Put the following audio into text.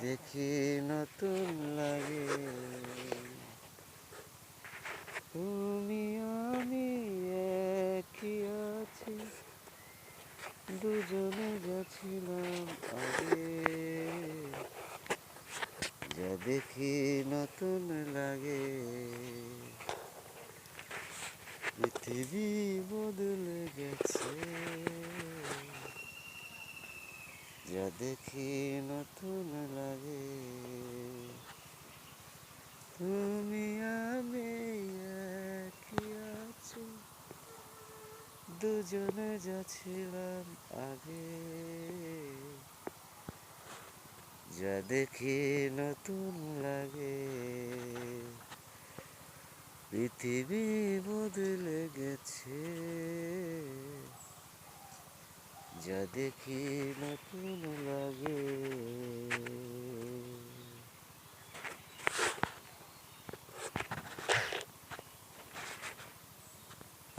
দেখি নতুন লাগে। তুমি আমি একই আছি, দুজনে গেছিলাম আগে। যা দেখি নতুন লাগে। পৃথিবী বদলে গেছে। যা দেখি নতুন লাগে। তুমি আমি একই আছি, দুজনে যাচ্ছিলাম আগে। যা দেখি নতুন লাগে, পৃথিবী বদলে গেছে। যা দেখি নতুন লাগে?